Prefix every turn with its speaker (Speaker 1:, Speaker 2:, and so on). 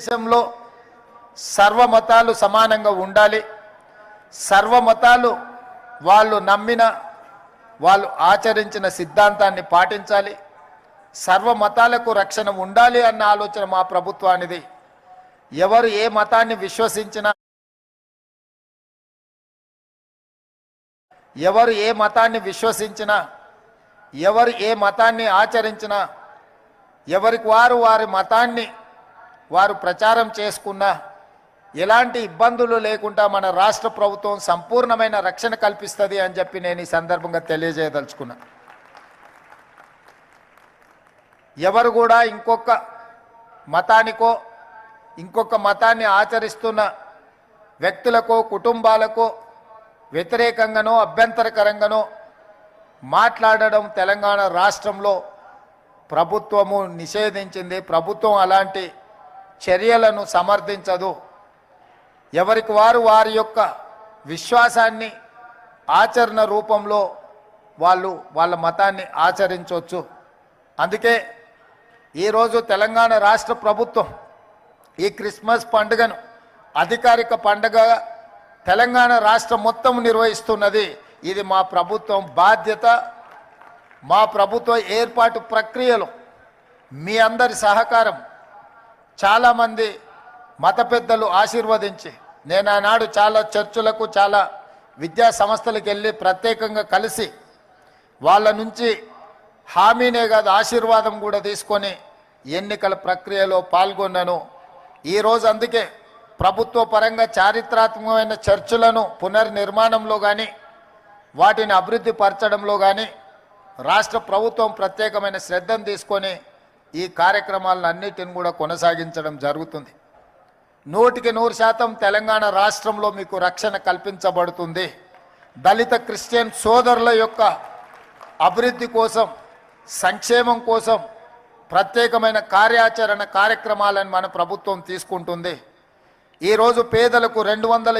Speaker 1: దేశంలో సర్వమతాలు సమానంగా ఉండాలి. సర్వమతాలు వాళ్ళు నమ్మిన వాళ్ళు ఆచరించిన సిద్ధాంతాన్ని పాటించాలి. సర్వమతాలకు రక్షణ ఉండాలి అన్న ఆలోచన మా ప్రభుత్వానిది. ఎవరు ఏ మతాన్ని విశ్వసించినా ఎవరు ఏ మతాన్ని విశ్వసించినా ఎవరు ఏ మతాన్ని ఆచరించినా ఎవరికి వారు వారి మతాన్ని వారు ప్రచారం చేసుకున్నా ఎలాంటి ఇబ్బందులు లేకుండా మన రాష్ట్ర ప్రభుత్వం సంపూర్ణమైన రక్షణ కల్పిస్తుంది అని చెప్పి నేను ఈ సందర్భంగా తెలియజేయదలుచుకున్నా. ఎవరు కూడా ఇంకొక మతానికో ఇంకొక మతాన్ని ఆచరిస్తున్న వ్యక్తులకో కుటుంబాలకో వ్యతిరేకంగానో అభ్యంతరకరంగానో మాట్లాడడం తెలంగాణ రాష్ట్రంలో ప్రభుత్వము నిషేధించింది. ప్రభుత్వం అలాంటి చర్యలను సమర్థించదు. ఎవరికి వారు వారి యొక్క విశ్వాసాన్ని ఆచరణ రూపంలో వాళ్ళు వాళ్ళ మతాన్ని ఆచరించవచ్చు. అందుకే ఈరోజు తెలంగాణ రాష్ట్ర ప్రభుత్వం ఈ క్రిస్మస్ పండుగను అధికారిక పండుగ తెలంగాణ రాష్ట్రం మొత్తం నిర్వహిస్తున్నది. ఇది మా ప్రభుత్వం బాధ్యత. మా ప్రభుత్వ ఏర్పాటు ప్రక్రియలో మీ అందరి సహకారం చాలామంది మత పెద్దలు ఆశీర్వదించి నేను ఆనాడు చాలా చర్చులకు చాలా విద్యా సంస్థలకు వెళ్ళి ప్రత్యేకంగా కలిసి వాళ్ళ నుంచి హామీనే కాదు ఆశీర్వాదం కూడా తీసుకొని ఎన్నికల ప్రక్రియలో పాల్గొన్నాను. ఈరోజు అందుకే ప్రభుత్వ పరంగా చారిత్రాత్మకమైన చర్చులను పునర్నిర్మాణంలో కానీ వాటిని అభివృద్ధి పరచడంలో కానీ రాష్ట్ర ప్రభుత్వం ప్రత్యేకమైన శ్రద్ధను తీసుకొని ఈ కార్యక్రమాలను అన్నిటిని కూడా కొనసాగించడం జరుగుతుంది. నూటికి నూరు శాతం తెలంగాణ రాష్ట్రంలో మీకు రక్షణ కల్పించబడుతుంది. దళిత క్రిస్టియన్ సోదరుల యొక్క అభివృద్ధి కోసం సంక్షేమం కోసం ప్రత్యేకమైన కార్యాచరణ కార్యక్రమాలను మన ప్రభుత్వం తీసుకుంటుంది. ఈరోజు పేదలకు రెండు వందల